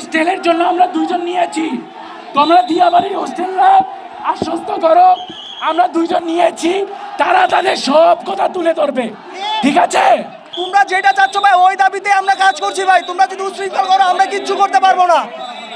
হোস্টেলের জন্য আমরা দুইজন নিয়েছি। তোমরা দিয়াবাড়ির হোস্টেলরা আশ্বস্ত করো, আমরা দুইজন নিয়েছি, তারা তাদের সব কথা তুলে ধরবে। ঠিক আছে? তোমরা যেটা চাচ্ছ ভাই, ওই দাবিতে আমরা কাজ করছি ভাই। তোমরা যদি উচ্ছৃঙ্খল করো, আমরা কিচ্ছু করতে পারব না।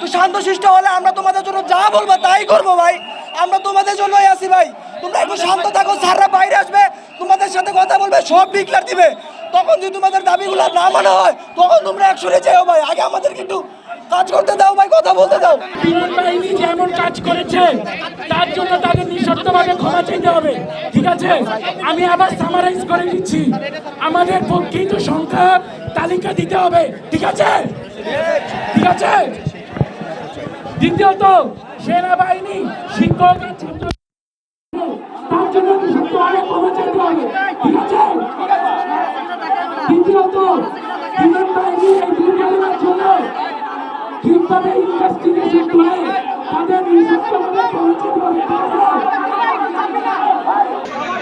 তো শান্ত শান্তশিষ্ট হলে আমরা তোমাদের জন্য যা বলব তাই করব ভাই। আমরা তোমাদের জন্যই আছি ভাই। তোমরা একটু শান্ত থাকো, স্যাররা বাইরে আসবে, তোমাদের সাথে কথা বলবে, সব ডিক্লার দিবে। তখন যদি তোমাদের দাবিগুলো না মানা হয়, তখন তোমরা একসঙ্গে যেও ভাই। আগে আমাদেরকে একটু কাজ করতে দাও ভাই, কথা বলতে দাও। বিমান বাহিনী যেমন কাজ করেছে, তার জন্য তাদের নিঃশর্তভাবে ক্ষমা চাইতে হবে। ঠিক আছে? আমি আবার সামারাইজ করে দিচ্ছি আমাদের প্রকৃত সংখ্যা তালিকা দিতে হবে। ঠিক আছে? ঠিক আছে? দ্বিতীয়ত, সেনাবাহিনী শিক্ষক আর ছাত্র তার জন্য নিঃশর্তভাবে ক্ষমা চাইতে হবে ঠিক আছে দ্বিতীয়ত বিমান বাহিনী এই দুর্ঘটনার জন্য কীভাবে ইনভেস্টিগেশন করে তাদের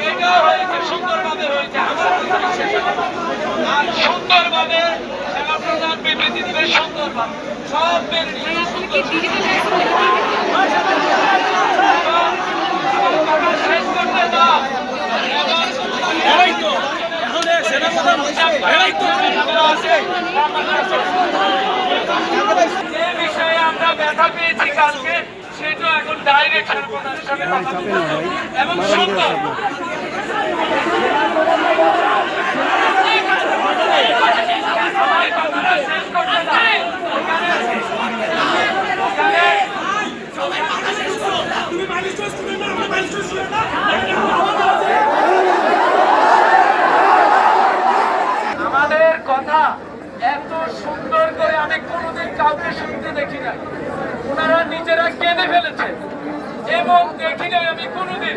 ঠিক আছে হয়েছে সুন্দরভাবে হয়েছে আমার সুন্দরভাবে সেনাপ্রধান বিবৃতি দিবে সুন্দরভাবে। সব শেষ করতে দাও সেনাপ্রধান আছে ব্যথা পেয়েছি কালকে সেটা এখন ডাইরেক্ট সেনাপ্রধানের সাথে কথা আমাদের কথা এত সুন্দর করে আমি কোনোদিন কাউকে শুনতে দেখি না ওনারা নিজেরা কেঁদে ফেলেছে। এবং দেখি নাই আমি কোনোদিন।